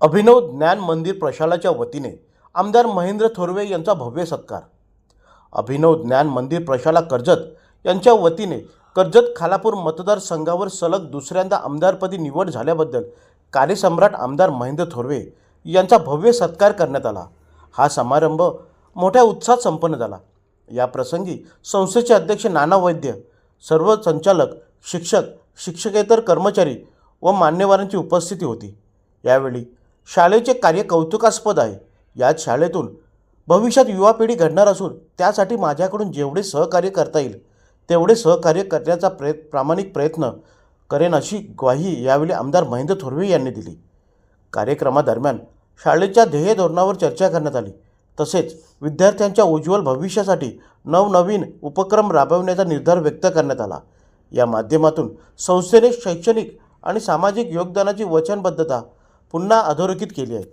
अभिनव ज्ञान मंदिर प्रशालाच्या वतीने आमदार महेंद्र थोरवे यांचा भव्य सत्कार. अभिनव ज्ञान मंदिर प्रशाला कर्जत यांच्या वतीने कर्जत खालापूर मतदारसंघावर सलग दुसऱ्यांदा आमदारपदी निवड झाल्याबद्दल कार्यसम्राट आमदार महेंद्र थोरवे यांचा भव्य सत्कार करण्यात आला. हा समारंभ मोठ्या उत्साहात संपन्न झाला. या प्रसंगी संस्थेचे अध्यक्ष नाना वैद्य सर्व संचालक शिक्षक शिक्षकेतर कर्मचारी व मान्यवरांची उपस्थिती होती. यावेळी शाळेचे कार्य कौतुकास्पद आहे. याच शाळेतून भविष्यात युवा पिढी घडणार असून त्यासाठी माझ्याकडून जेवढे सहकार्य करता येईल तेवढे सहकार्य करण्याचा प्रयत् प्रामाणिक प्रयत्न करेन अशी ग्वाही यावेळी आमदार महेंद्र थोरवे यांनी दिली. कार्यक्रमादरम्यान शाळेच्या ध्येय धोरणावर चर्चा करण्यात आली. तसेच विद्यार्थ्यांच्या उज्ज्वल भविष्यासाठी नवनवीन उपक्रम राबवण्याचा निर्धार व्यक्त करण्यात आला. या माध्यमातून संस्थेने शैक्षणिक आणि सामाजिक योगदानाची वचनबद्धता पुन्हा अधोरेखित केली आहे.